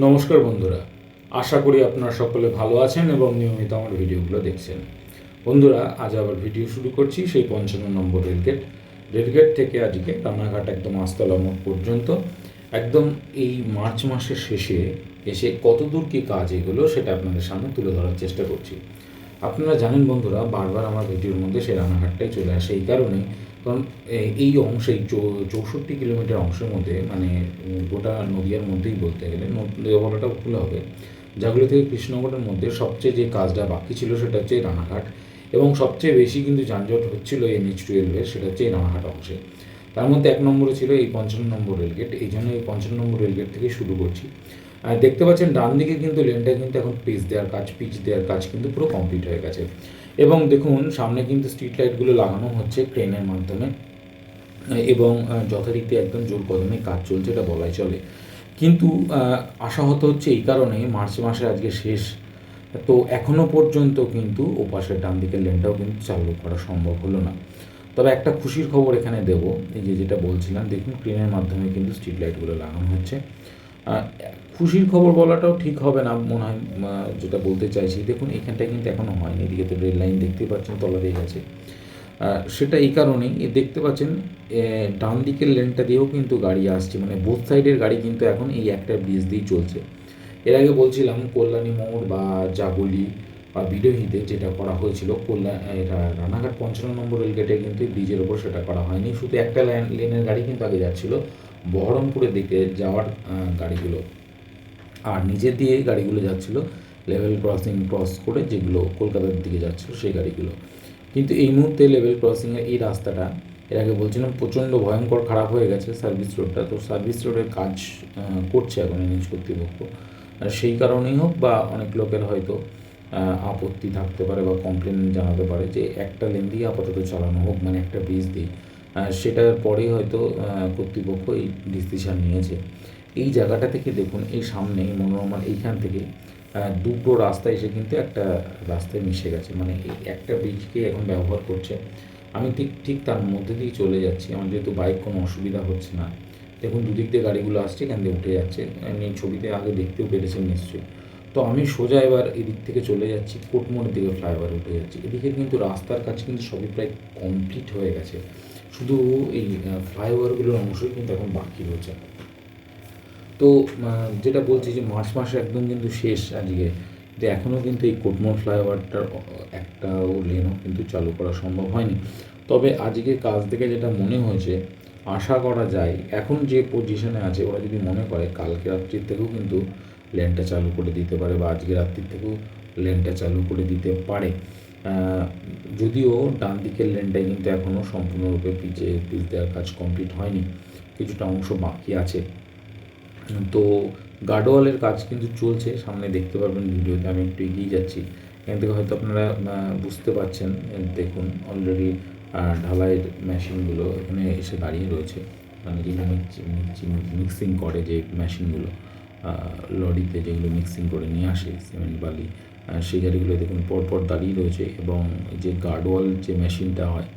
নমস্কার বন্ধুরা। আশা করি আপনারা সকলে ভালো আছেন এবং নিয়মিত আমার ভিডিওগুলো দেখছেন। বন্ধুরা, আজ আবার ভিডিও শুরু করছি সেই পঞ্চান্ন নম্বর রেলগেট রেলগেট থেকে আজকে রানাঘাট একদম আস্তলা মোড় পর্যন্ত। একদম এই মার্চ মাসের শেষে এসে কতদূর কী কাজ এগুলো সেটা আপনাদের সামনে তুলে ধরার চেষ্টা করছি। আপনারা জানেন বন্ধুরা, বারবার আমার ভিডিওর মধ্যে সেই রানাঘাটটাই চলে আসে। এই কারণে কারণ এই অংশে, এই চৌষট্টি কিলোমিটার অংশের মধ্যে মানে গোটা নদিয়ার মধ্যেই বলতে গেলে নদিয়া বলাটা হবে। যাগুলো থেকে কৃষ্ণনগরের মধ্যে সবচেয়ে যে কাজটা বাকি ছিল, সেটা হচ্ছে রানাঘাট। এবং সবচেয়ে বেশি কিন্তু যানজট হচ্ছিল এই নিচ টুয়েলভের সেটা হচ্ছে এই রানাঘাট অংশে। তার মধ্যে এক নম্বরে ছিল এই পঞ্চান্ন নম্বর রেলগেট। এই জন্য এই পঞ্চান্ন নম্বর রেলগেট থেকে শুরু করছি। দেখতে পাচ্ছেন ডান দিকে কিন্তু লেনটা কিন্তু এখন পিচ দেওয়ার কাজ পিচ দেওয়ার কাজ কিন্তু পুরো কমপ্লিট হয়ে গেছে। এবং দেখুন, সামনে কিন্তু স্ট্রিট লাইটগুলো লাগানো হচ্ছে ক্রেনের মাধ্যমে, এবং যথারীতি একদম জোর কদমে কাজ চলছে, এটা বলাই চলে। কিন্তু আশাহত হচ্ছে এই কারণে মার্চ মাসে আজকে শেষ। তো এখনও পর্যন্ত কিন্তু ওপাশের ডান দিকের লেনটাও কিন্তু চালু করা সম্ভব হলো না। তবে একটা খুশির খবর এখানে দেবো, এই যে যেটা বলছিলাম, দেখুন ক্রেনের মাধ্যমে কিন্তু স্ট্রিট লাইটগুলো লাগানো হচ্ছে। খুশির খবর বলাটাও ঠিক হবে না মনে হয় যেটা বলতে চাইছি। দেখুন, এখানটায় কিন্তু এখনও হয়নি। এদিকে তো রেল লাইন দেখতে পাচ্ছেন, তলা দিয়ে গেছে। সেটা এই কারণেই দেখতে পাচ্ছেন ডান দিকের লেনটা দিয়েও কিন্তু গাড়ি আসছে। মানে বোথ সাইডের গাড়ি কিন্তু এখন এই একটা ব্রিজ দিয়েই চলছে। এর আগে বলছিলাম, কল্যাণী মোড় বা জাগুলি বা বিডোহিতে যেটা করা হয়েছিল কল্যাণ এটা রানাঘাট পঞ্চান্ন নম্বর রেলগেটে কিন্তু ব্রিজের ওপর সেটা করা হয়নি। শুধু একটা লেনের গাড়ি কিন্তু আগে যাচ্ছিল, বহরমপুরের দিকে যাওয়ার গাড়িগুলো। আর নিচের দিয়ে গাড়িগুলো যাচ্ছিল, লেভেল ক্রসিং ক্রস করে যেগুলো কলকাতার দিকে যাচ্ছিল সেই গাড়িগুলো। কিন্তু এই মুহূর্তে লেভেল ক্রসিংয়ের এই রাস্তাটা, এর আগে বলছিলাম প্রচণ্ড ভয়ঙ্কর খারাপ হয়ে গেছে সার্ভিস রোডটা, তো সার্ভিস রোডের কাজ করছে এখন এনএইচ কর্তৃপক্ষ। আর সেই কারণেই হোক বা অনেক লোকের হয়তো আপত্তি থাকতে পারে বা কমপ্লেন জানাতে পারে যে একটা লেন দিয়ে আপাতত চালানো হোক মানে একটা ব্রিজ দিয়ে। সেটার পরেই হয়তো কর্তৃপক্ষ এই ডিসিশন নিয়েছে। এই জায়গাটা থেকে দেখুন, এই সামনে মনোরমার এইখান থেকে দুটো রাস্তা এসে কিন্তু একটা রাস্তায় মিশে গেছে। মানে একটা ব্রিজকে এখন ব্যবহার করছে। আমি ঠিক ঠিক তার মধ্যে দিয়ে চলে যাচ্ছি। আমার যেহেতু বাইক কোনো অসুবিধা হচ্ছে না। দেখুন, দুদিক দিয়ে গাড়িগুলো আসছে, এখান দিয়ে উঠে যাচ্ছে। এমনি ছবিতে আগে দেখতেও পেরেছেন নিশ্চয়ই। তো আমি সোজা এবার এদিক থেকে চলে যাচ্ছি, কোটমোড়ের দিকে ফ্লাইওভার উঠে যাচ্ছি। এদিকে কিন্তু রাস্তার কাছে কিন্তু সবই প্রায় কমপ্লিট হয়ে গেছে। শুধু এই ফ্লাইওভারগুলোর অংশই কিন্তু এখন বাকি রয়েছে। তো যেটা বলছি যে মার্চ মাসে একদম কিন্তু শেষ আজকে। যে এখনও কিন্তু এই কোটমোড় ফ্লাইওভারটার একটাও লেনও কিন্তু চালু করা সম্ভব হয়নি। তবে আজকে কাজ থেকে যেটা মনে হয়েছে, আশা করা যায়, এখন যে পজিশনে আছে, ওরা যদি মনে করে কালকে রাত্রির থেকেও কিন্তু লেনটা চালু করে দিতে পারে বা আজকে রাত্রির থেকেও লেনটা চালু করে দিতে পারে। যদিও ডান দিকের লেনটাই কিন্তু এখনও সম্পূর্ণরূপে পিচে পিচ দেওয়ার কাজ কমপ্লিট হয়নি। কিছুটা অংশ বাকি আছে। তো গার্ডওয়ালের কাজ কিন্তু চলছে, সামনে দেখতে পারবেন ভিডিওতে, আমি একটু এগিয়ে যাচ্ছি। এখান থেকে হয়তো আপনারা বুঝতে পারছেন দেখুন অলরেডি ঢালাইয়ের মেশিনগুলো এখানে এসে দাঁড়িয়ে রয়েছে। মানে যেগুলো মিক্সিং করে যে মেশিনগুলো লরিতে যেগুলো মিক্সিং করে নিয়ে আসে সিমেন্ট বালি সেই গাড়িগুলো দেখুন পরপর দাঁড়িয়ে রয়েছে এবং যে গার্ডওয়াল যে মেশিনটা হয়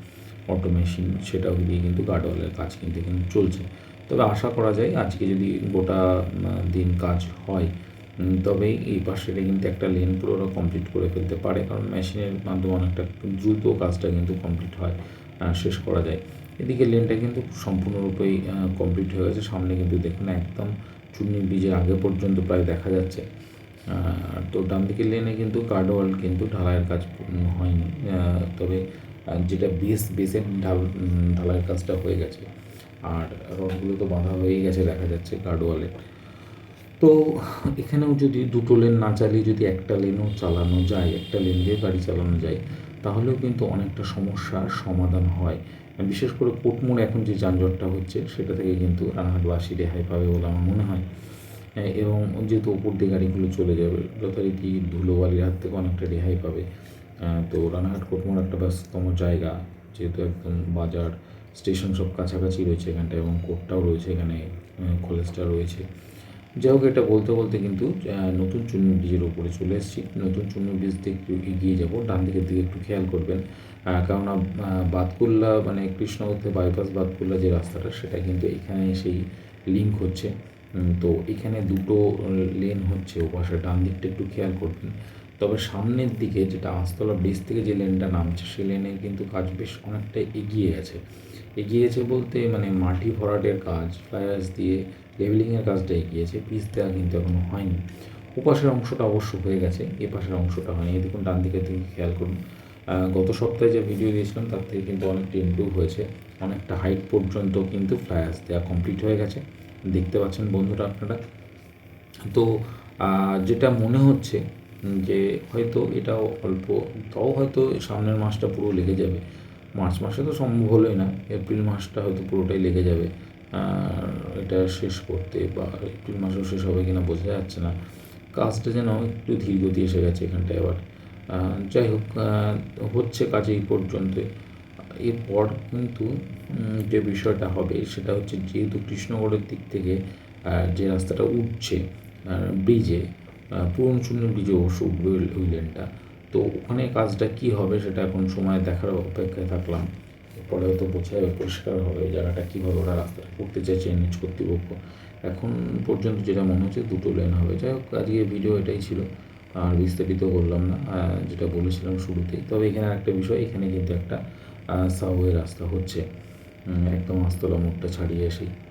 অটো মেশিন সেটাও দিয়ে কিন্তু গার্ডওয়ালের কাজ কিন্তু এখানে চলছে। তবে আশা করা যায় আজকে যদি গোটা দিন কাজ হয় তবে এই পাশের কিন্তু একটা লেন পুরো ওরা কমপ্লিট করে ফেলতে পারে। কারণ মেশিনের মাধ্যমে অনেকটা দ্রুত কাজটা কিন্তু কমপ্লিট হয় শেষ করা যায়। এদিকে লেনটা কিন্তু সম্পূর্ণরূপেই কমপ্লিট হয়ে গেছে। সামনে কিন্তু দেখুন একদম চুন্নি ব্রিজের আগে পর্যন্ত প্রায় দেখা যাচ্ছে। তো ডান দিকের লেনে কিন্তু গার্ডওয়াল কিন্তু ঢালাইয়ের কাজ হয়নি। তবে যেটা বেস বেসের ঢাল ঢালাইয়ের কাজটা হয়ে গেছে। আর রডগুলো তো বাঁধা হয়েই গেছে দেখা যাচ্ছে গার্ডওয়ালে তো এখানেও যদি দুটো লেন না চালিয়ে যদি একটা লেনও চালানো যায় একটা লেন দিয়ে গাড়ি চালানো যায় তাহলেও কিন্তু অনেকটা সমস্যার সমাধান হয়। বিশেষ করে কোটমোড় এখন যে যানজটটা হচ্ছে সেটা থেকে কিন্তু রানাঘাটবাসী রেহাই পাবে বলে আমার মনে হয়। হ্যাঁ, এবং যেহেতু উপর দিয়ে গাড়িগুলো চলে যাবে যথারীতি ধুলোবালির হাত থেকে অনেকটা রেহাই পাবে। তো রানাঘাট কোটমোড় একটা ব্যস্ততম জায়গা যেহেতু একদম বাজার স্টেশন সব কাছাকাছি রয়েছে এখানটা এবং কোর্টটাও রয়েছে এখানে কলেজটা রয়েছে। যাই হোক, এটা বলতে বলতে কিন্তু নতুন চুন্নি ব্রিজের উপরে চলে এসেছি। নতুন চুন্নি ব্রিজ দিয়ে একটু এগিয়ে যাব, ডান দিকের দিকে একটু খেয়াল করবেন। কেননা বাতকুল্লা মানে কৃষ্ণগর থেকে বাইপাস বাতকুল্লা যে রাস্তাটা, সেটা কিন্তু এখানে সেই লিঙ্ক হচ্ছে। তো এখানে দুটো লেন হচ্ছে, ওপাশে ডান দিকটা একটু খেয়াল করবেন। তবে সামনের দিকে যেটা আঁশতলা ব্রিজ থেকে যে লেনটা নামছে সেই লেনে কিন্তু কাজ বেশ অনেকটা এগিয়ে গেছে এগিয়েছে বলতে মানে মাটি ভরাটের কাজ ফ্লাইয়ার্স দিয়ে লেভেলিংয়ের কাজটা এগিয়েছে পিচ দেওয়া কিন্তু এখনও হয়নি। ওপাশের অংশটা অবশ্য হয়ে গেছে, এ পাশের অংশটা হয়নি। দেখুন, ডান দিকের দিকে খেয়াল করুন। গত সপ্তাহে যে ভিডিও দিয়েছিলাম, তার থেকে কিন্তু অনেকটা ইমপ্রুভ হয়েছে। অনেকটা হাইট পর্যন্ত কিন্তু ফ্লায়ার্স দেওয়া কমপ্লিট হয়ে গেছে। দেখতে পাচ্ছেন বন্ধুরা আপনারা। তো যেটা মনে হচ্ছে যে হয়তো এটাও অল্প তাও হয়তো সামনের মাসটা পুরো লেগে যাবে। মার্চ মাসে তো সম্ভব হলোই না এপ্রিল মাসটা হয়তো পুরোটাই লেগে যাবে। এটা শেষ করতে বা এপ্রিল মাসেও শেষ হবে কিনা বোঝা যাচ্ছে না। কাজটা যেন একটু ধীর গতি এসে গেছে এখানটায় আহ, যাই হোক হচ্ছে কাজ এই পর্যন্তই এরপর কিন্তু যে বিষয়টা হবে সেটা হচ্ছে যেহেতু কৃষ্ণগড়ের দিক থেকে যে রাস্তাটা উঠছে ব্রিজে পুরন শূন্য অবশ্য উঠবে ওই- লেনটা তো ওখানে কাজটা কি হবে সেটা এখন সময় দেখার অপেক্ষায় থাকলাম। পরে হয়তো বোঝা যাবে পরিষ্কার হবে জায়গাটা কীভাবে ওরা রাস্তাটা করতে চাইছে এনএচ কর্তৃপক্ষ। এখন পর্যন্ত যেটা মনে হচ্ছে দুটো লেন হবে। যাই হোক আজকে ভিডিও এটাই ছিল। আর বিস্তারিত বললাম না যেটা বলেছিলাম শুরুতেই। তবে এখানে একটা বিষয় এখানে কিন্তু একটা সাবওয়ে রাস্তা হচ্ছে। একদম আস্তলা মোড়টা ছাড়িয়ে আহ,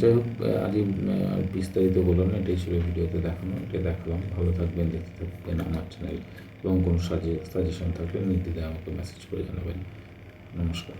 যাই হোক আর বিস্তারিত বললাম না, এটাই ছিল ভিডিওতে দেখানো, এটা দেখালাম। ভালো থাকবেন, দেখতে থাকবেন, আমার চ্যানেল এবং কোনো সাজে সাজেশন থাকলে নির্দ্বিধায় আমাকে মেসেজ করে জানাবেন। নমস্কার।